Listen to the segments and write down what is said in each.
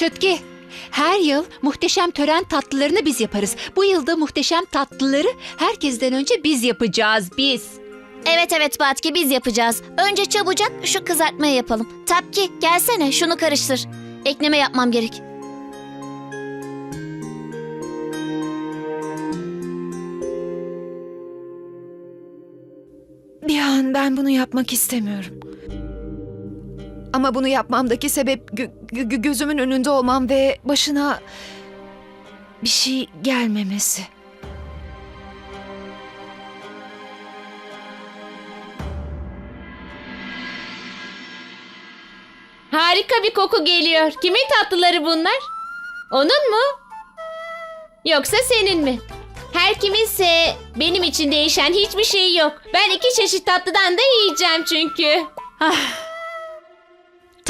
Çötke, her yıl muhteşem tören tatlılarını biz yaparız. Bu yılda muhteşem tatlıları herkesten önce biz yapacağız, biz. Evet evet Batki biz yapacağız. Önce çabucak şu kızartmayı yapalım. Tapki gelsene şunu karıştır. Ekleme yapmam gerek. Bir an ben bunu yapmak istemiyorum. Ama bunu yapmamdaki sebep gö- gö- gözümün önünde olmam ve başına bir şey gelmemesi. Harika bir koku geliyor. Kimin tatlıları bunlar? Onun mu? Yoksa senin mi? Her kiminse benim için değişen hiçbir şey yok. Ben iki çeşit tatlıdan da yiyeceğim çünkü.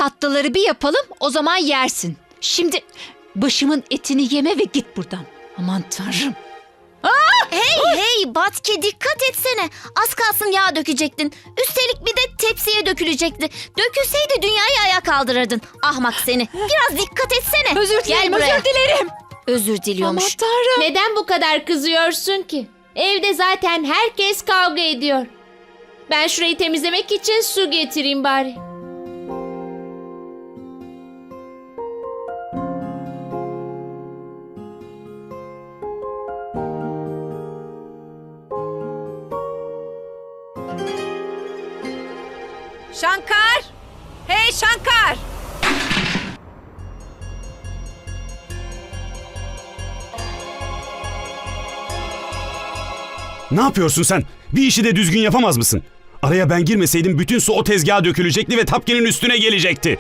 Tatlıları bir yapalım, o zaman yersin. Şimdi başımın etini yeme ve git buradan. Aman tanrım. Hey hey Batki dikkat etsene. Az kalsın yağ dökecektin. Üstelik bir de tepsiye dökülecekti. Dökülseydi dünyayı ayağa kaldırırdın. Ahmak seni. Biraz dikkat etsene. Özür dilerim, Gel buraya. özür dilerim. Özür Aman diliyormuş. tanrım. Neden bu kadar kızıyorsun ki? Evde zaten herkes kavga ediyor. Ben şurayı temizlemek için su getireyim bari. Şankar! Hey Şankar! Ne yapıyorsun sen? Bir işi de düzgün yapamaz mısın? Araya ben girmeseydim bütün su o tezgaha dökülecekti ve Tapkin'in üstüne gelecekti.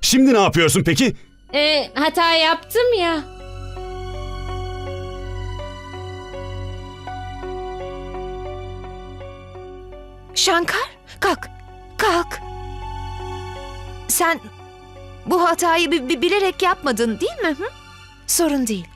Şimdi ne yapıyorsun peki? Ee, hata yaptım ya. Şankar, kalk, kalk. Sen bu hatayı bi- bi- bilerek yapmadın değil mi? Hı? Sorun değil.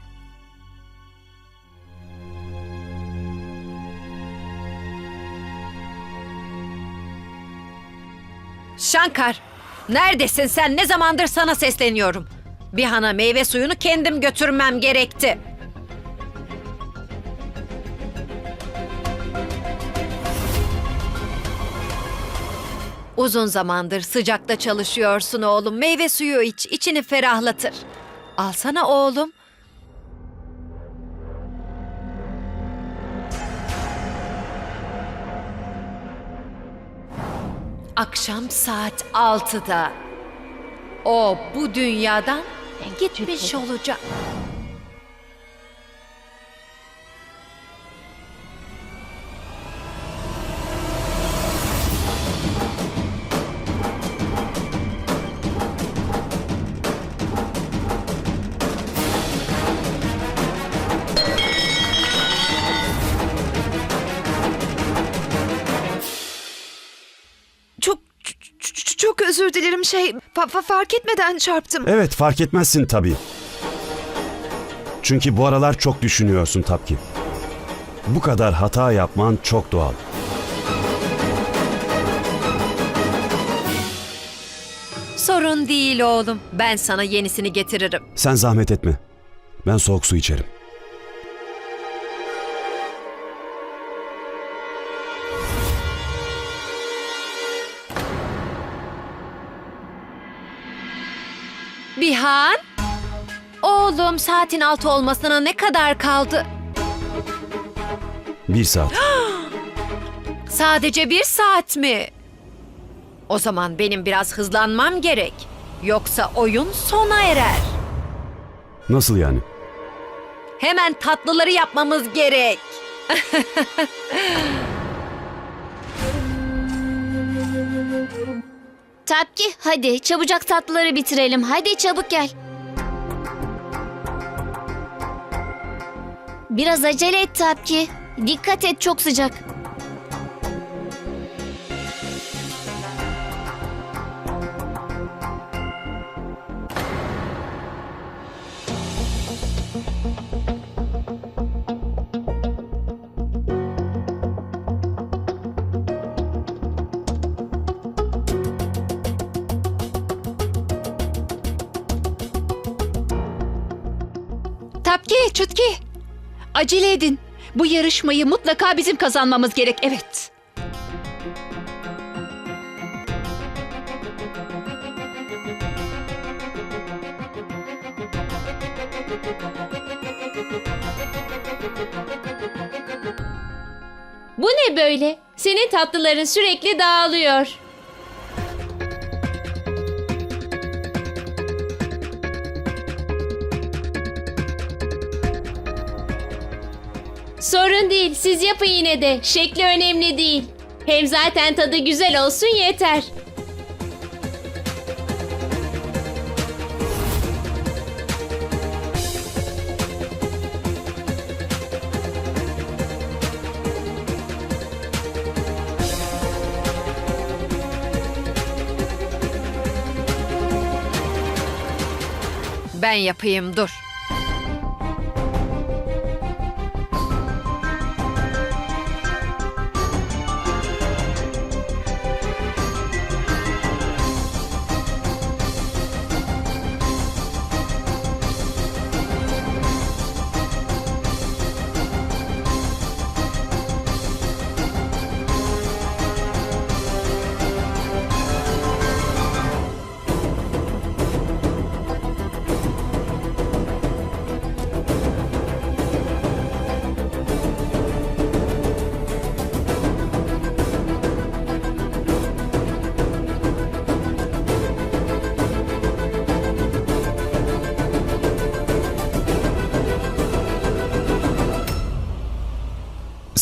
Şankar! Neredesin sen? Ne zamandır sana sesleniyorum. Bir hana meyve suyunu kendim götürmem gerekti. Uzun zamandır sıcakta çalışıyorsun oğlum. Meyve suyu iç, içini ferahlatır. Alsana oğlum. Akşam saat 6'da o bu dünyadan gitmiş olacak. Çok özür dilerim şey fa- fa- fark etmeden çarptım. Evet fark etmezsin tabii. Çünkü bu aralar çok düşünüyorsun Tapki. Bu kadar hata yapman çok doğal. Sorun değil oğlum. Ben sana yenisini getiririm. Sen zahmet etme. Ben soğuk su içerim. Bihan? Oğlum saatin altı olmasına ne kadar kaldı? Bir saat. Sadece bir saat mi? O zaman benim biraz hızlanmam gerek. Yoksa oyun sona erer. Nasıl yani? Hemen tatlıları yapmamız gerek. Tapki hadi çabucak tatlıları bitirelim. Hadi çabuk gel. Biraz acele et Tapki. Dikkat et çok sıcak. Çutki, Çutki. Acele edin. Bu yarışmayı mutlaka bizim kazanmamız gerek. Evet. Bu ne böyle? Senin tatlıların sürekli dağılıyor. Sorun değil, siz yapın yine de. Şekli önemli değil. Hem zaten tadı güzel olsun yeter. Ben yapayım dur.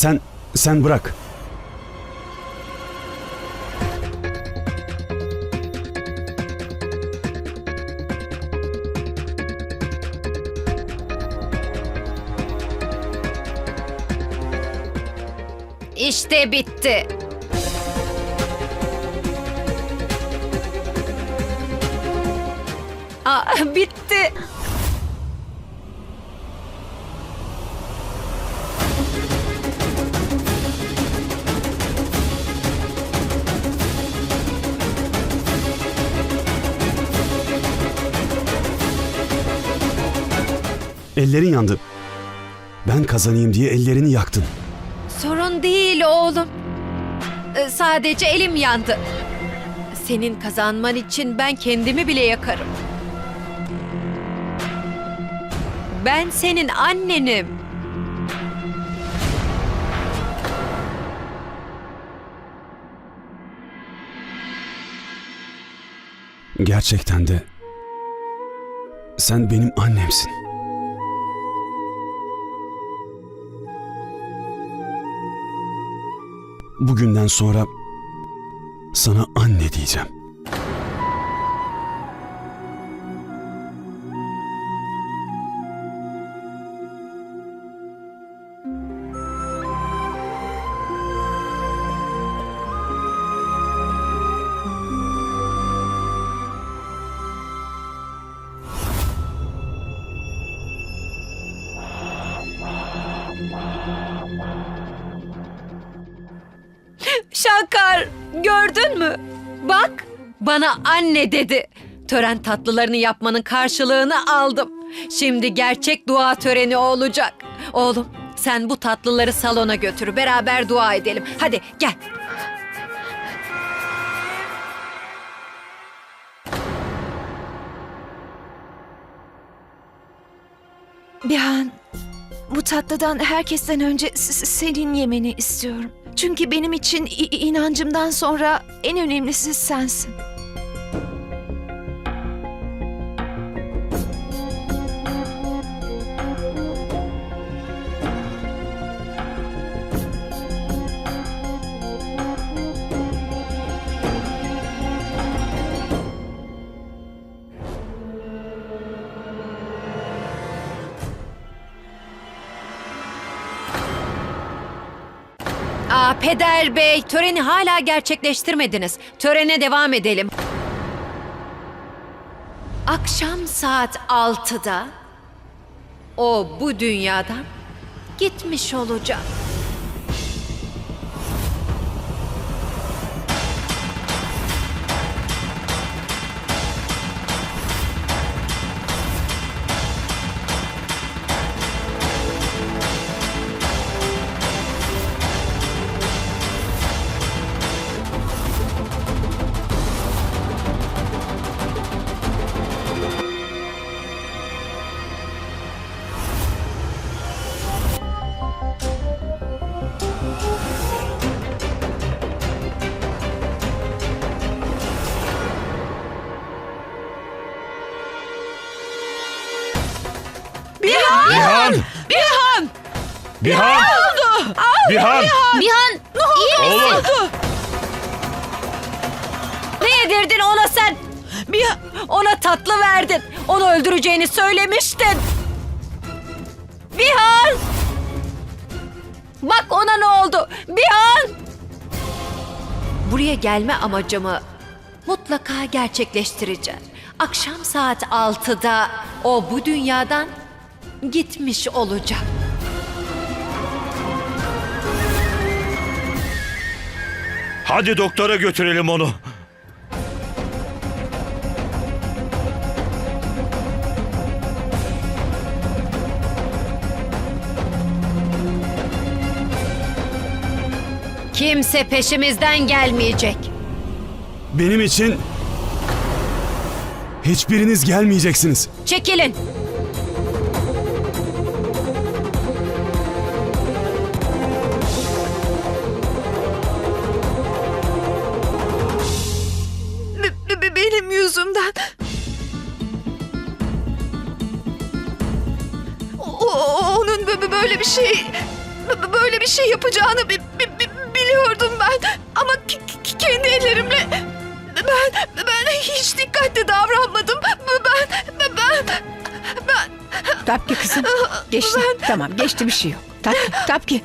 Sen, sen bırak. İşte bitti. Aa, bitti. Ellerin yandı. Ben kazanayım diye ellerini yaktın. Sorun değil oğlum. Ee, Sadece elim yandı. Senin kazanman için ben kendimi bile yakarım. Ben senin annenim. Gerçekten de sen benim annemsin. Bugünden sonra sana anne diyeceğim. Gördün mü? Bak bana anne dedi. Tören tatlılarını yapmanın karşılığını aldım. Şimdi gerçek dua töreni olacak. Oğlum sen bu tatlıları salona götür. Beraber dua edelim. Hadi gel. Bihan, bu tatlıdan herkesten önce senin yemeni istiyorum. Çünkü benim için inancımdan sonra en önemlisi sensin. Peder Bey töreni hala gerçekleştirmediniz. Törene devam edelim. Akşam saat 6'da o bu dünyadan gitmiş olacak. Bihan! Bihan! Bihan iyi misin? Ne yedirdin ona sen? Bir ona tatlı verdin. Onu öldüreceğini söylemiştin. Bihan! Bak ona ne oldu? Bihan! Buraya gelme amacımı mutlaka gerçekleştireceğim. Akşam saat 6'da o bu dünyadan gitmiş olacak. Hadi doktora götürelim onu. Kimse peşimizden gelmeyecek. Benim için hiçbiriniz gelmeyeceksiniz. Çekilin. Yapacağını bi- bi- bi- biliyordum ben. Ama kendi ellerimle ben ben hiç dikkatli davranmadım. Ben ben ben ben Tapki kızım. Geçti. Tamam geçti bir şey yok. Tapki, Tapki.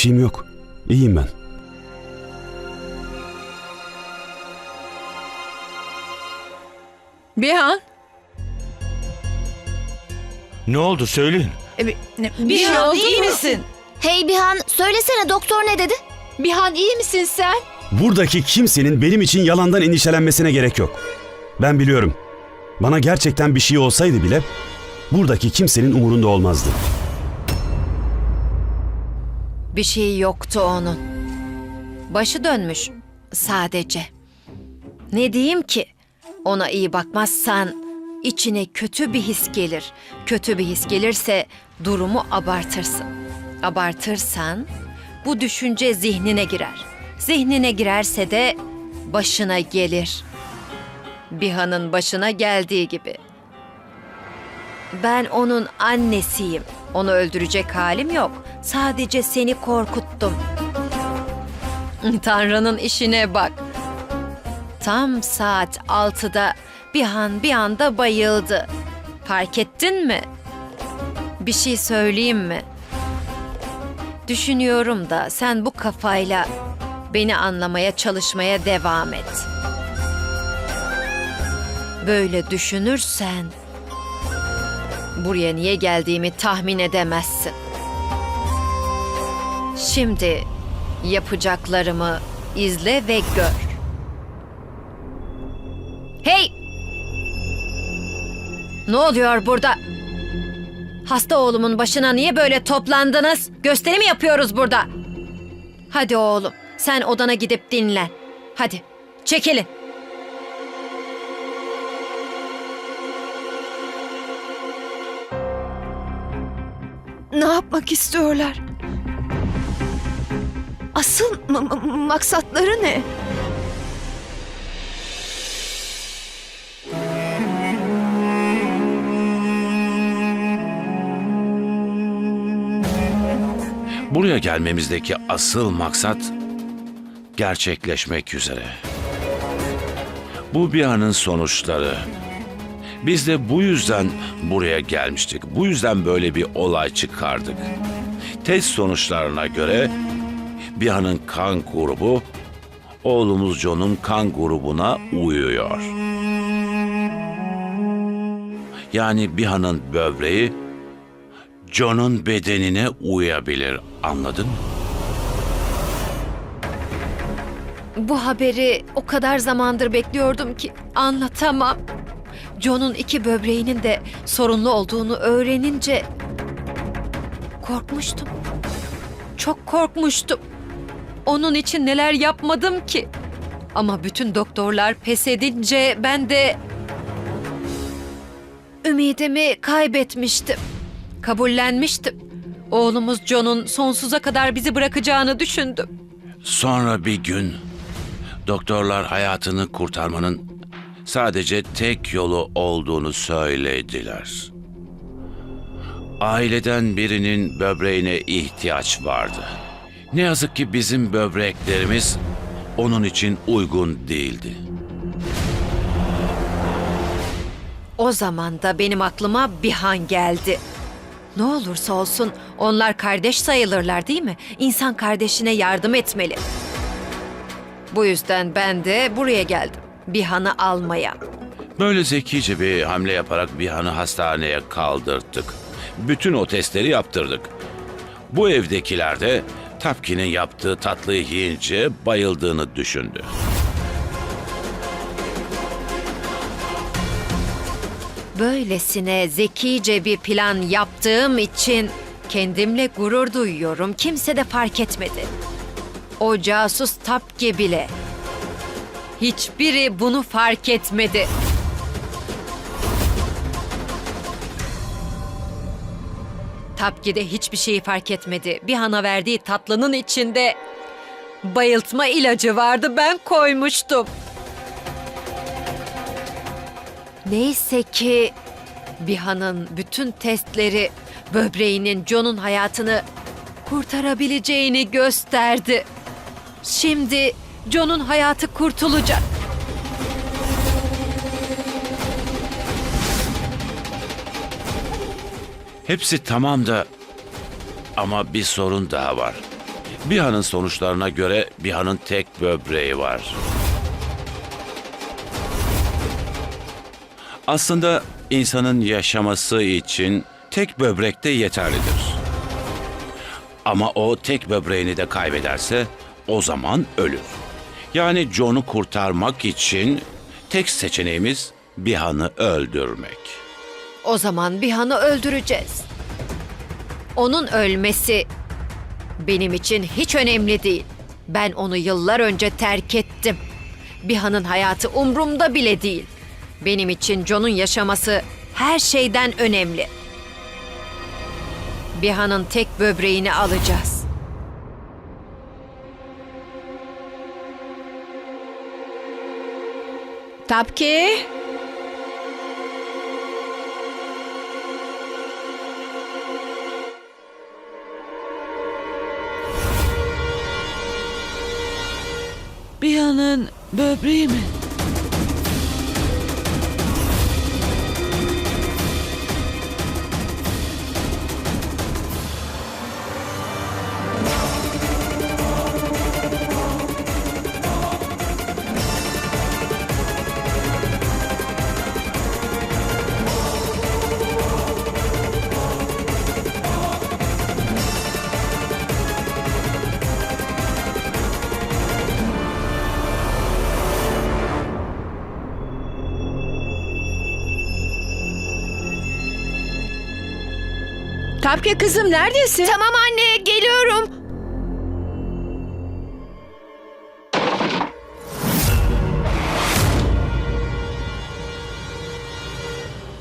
Şeyim yok. İyiyim ben. Bihan. Ne oldu söyleyin. E, bir, ne- bir şey oldu iyi misin? Hey Bihan söylesene doktor ne dedi? Bihan iyi misin sen? Buradaki kimsenin benim için yalandan endişelenmesine gerek yok. Ben biliyorum. Bana gerçekten bir şey olsaydı bile buradaki kimsenin umurunda olmazdı. Bir şey yoktu onun. Başı dönmüş sadece. Ne diyeyim ki? Ona iyi bakmazsan içine kötü bir his gelir. Kötü bir his gelirse durumu abartırsın. Abartırsan bu düşünce zihnine girer. Zihnine girerse de başına gelir. Bihan'ın başına geldiği gibi. Ben onun annesiyim. Onu öldürecek halim yok. Sadece seni korkuttum. Tanrı'nın işine bak. Tam saat 6'da bir an bir anda bayıldı. Fark ettin mi? Bir şey söyleyeyim mi? Düşünüyorum da sen bu kafayla beni anlamaya çalışmaya devam et. Böyle düşünürsen buraya niye geldiğimi tahmin edemezsin. Şimdi yapacaklarımı izle ve gör. Hey! Ne oluyor burada? Hasta oğlumun başına niye böyle toplandınız? Gösteri mi yapıyoruz burada? Hadi oğlum, sen odana gidip dinlen. Hadi, çekilin. Ne yapmak istiyorlar? Asıl ma- ma- maksatları ne? Buraya gelmemizdeki asıl maksat gerçekleşmek üzere. Bu bir anın sonuçları. Biz de bu yüzden buraya gelmiştik. Bu yüzden böyle bir olay çıkardık. Test sonuçlarına göre Biha'nın kan grubu oğlumuz John'un kan grubuna uyuyor. Yani Biha'nın böbreği John'un bedenine uyabilir. Anladın mı? Bu haberi o kadar zamandır bekliyordum ki anlatamam. John'un iki böbreğinin de sorunlu olduğunu öğrenince korkmuştum. Çok korkmuştum. Onun için neler yapmadım ki? Ama bütün doktorlar pes edince ben de ümidimi kaybetmiştim. Kabullenmiştim. Oğlumuz John'un sonsuza kadar bizi bırakacağını düşündüm. Sonra bir gün doktorlar hayatını kurtarmanın sadece tek yolu olduğunu söylediler. Aileden birinin böbreğine ihtiyaç vardı. Ne yazık ki bizim böbreklerimiz onun için uygun değildi. O zaman da benim aklıma Bihan geldi. Ne olursa olsun onlar kardeş sayılırlar değil mi? İnsan kardeşine yardım etmeli. Bu yüzden ben de buraya geldim. Bihan'ı almaya. Böyle zekice bir hamle yaparak Bihan'ı hastaneye kaldırttık. Bütün o testleri yaptırdık. Bu evdekiler de Tapki'nin yaptığı tatlıyı yiyince bayıldığını düşündü. Böylesine zekice bir plan yaptığım için kendimle gurur duyuyorum. Kimse de fark etmedi. O casus Tapki bile. Hiçbiri bunu fark etmedi. Tapki de hiçbir şeyi fark etmedi. Bir hana verdiği tatlının içinde bayıltma ilacı vardı. Ben koymuştum. Neyse ki Biha'nın bütün testleri böbreğinin John'un hayatını kurtarabileceğini gösterdi. Şimdi John'un hayatı kurtulacak. Hepsi tamam da ama bir sorun daha var. Biha'nın sonuçlarına göre Biha'nın tek böbreği var. Aslında insanın yaşaması için tek böbrek de yeterlidir. Ama o tek böbreğini de kaybederse o zaman ölür. Yani John'u kurtarmak için tek seçeneğimiz Biha'nı öldürmek. O zaman Biha'nı öldüreceğiz. Onun ölmesi benim için hiç önemli değil. Ben onu yıllar önce terk ettim. Biha'nın hayatı umrumda bile değil. Benim için John'un yaşaması her şeyden önemli. Biha'nın tek böbreğini alacağız. Tapki. Bir yanın böbreği mi? Tapki kızım neredesin? Tamam anne geliyorum.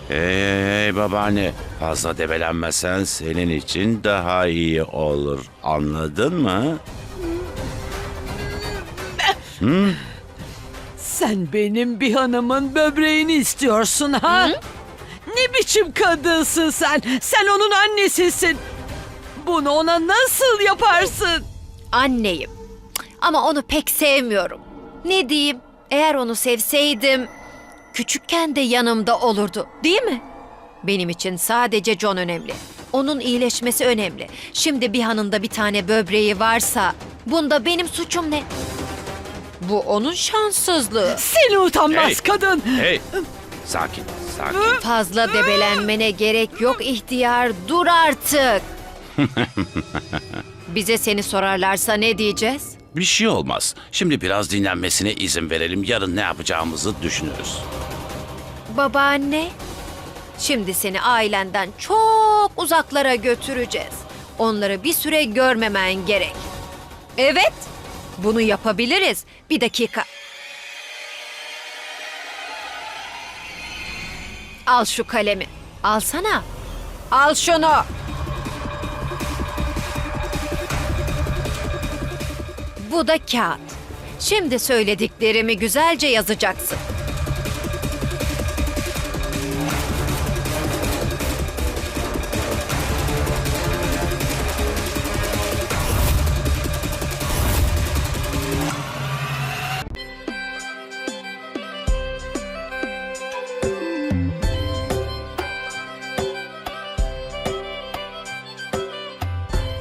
Hey, hey, hey babaanne fazla debelenmesen senin için daha iyi olur. Anladın mı? Sen benim bir hanımın böbreğini istiyorsun ha? Ne biçim kadınsın sen? Sen onun annesisin. Bunu ona nasıl yaparsın? Anneyim. Ama onu pek sevmiyorum. Ne diyeyim? Eğer onu sevseydim küçükken de yanımda olurdu. Değil mi? Benim için sadece John önemli. Onun iyileşmesi önemli. Şimdi bir hanında bir tane böbreği varsa bunda benim suçum ne? Bu onun şanssızlığı. Seni utanmaz Hey. kadın. Hey sakin sakin. Fazla debelenmene gerek yok ihtiyar. Dur artık. Bize seni sorarlarsa ne diyeceğiz? Bir şey olmaz. Şimdi biraz dinlenmesine izin verelim. Yarın ne yapacağımızı düşünürüz. Babaanne, şimdi seni ailenden çok uzaklara götüreceğiz. Onları bir süre görmemen gerek. Evet, bunu yapabiliriz. Bir dakika. Al şu kalemi. Alsana. Al şunu. Bu da kağıt. Şimdi söylediklerimi güzelce yazacaksın.